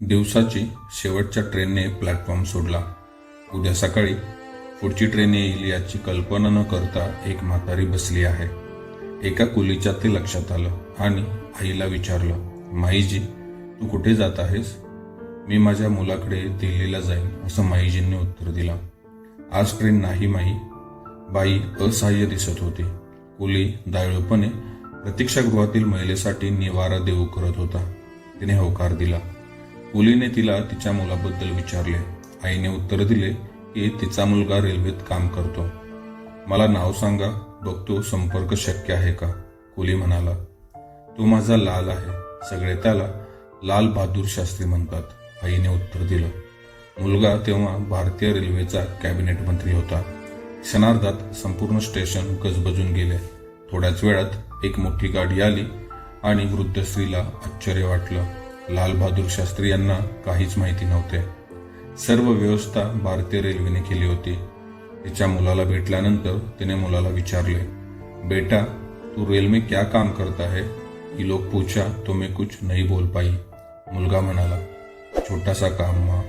दिवसाची शेवटच्या ट्रेनने प्लॅटफॉर्म सोडला. उद्या सकाळी पुढची ट्रेन येईल याची कल्पना न करता एक म्हातारी बसली आहे. एका कुलीच्या ते लक्षात आलं आणि आईला विचारलं माईजी तू कुठे जात आहेस? मी माझ्या मुलाकडे दिल्लीला जाईन असं माईजींनी उत्तर दिलं. आज ट्रेन नाही माई. बाई असहाय्य दिसत होती. कुली दायळूपणे प्रतीक्षागृहातील महिलेसाठी निवारा देऊ करत होता. तिने होकार दिला. कुलीने तिला तिच्या मुलाबद्दल विचारले. आईने उत्तर दिले की तिचा मुलगा रेल्वेत काम करतो. मला नाव सांगा बघतो संपर्क शक्य आहे का. कुली म्हणाला तो माझा लाल आहे. सगळे त्याला लाल बहादूर शास्त्री म्हणतात. आईने उत्तर दिलं मुलगा तेव्हा भारतीय रेल्वेचा कॅबिनेट मंत्री होता. क्षणार्धात संपूर्ण स्टेशन गजबजून गेले. थोड्याच वेळात एक मोठी गाडी आली आणि वृद्ध स्त्रीला आश्चर्य वाटलं. लालबहादूर शास्त्री यांना काहीच माहिती नव्हते. सर्व व्यवस्था भारतीय रेल्वेने केली होती. तिच्या मुलाला भेटल्यानंतर तिने मुलाला विचारले बेटा तू रेल में क्या काम करता है? की लोग पूछा तो मैं कुछ नहीं बोल पाई. मुलगा म्हणाला छोटासा काम मा.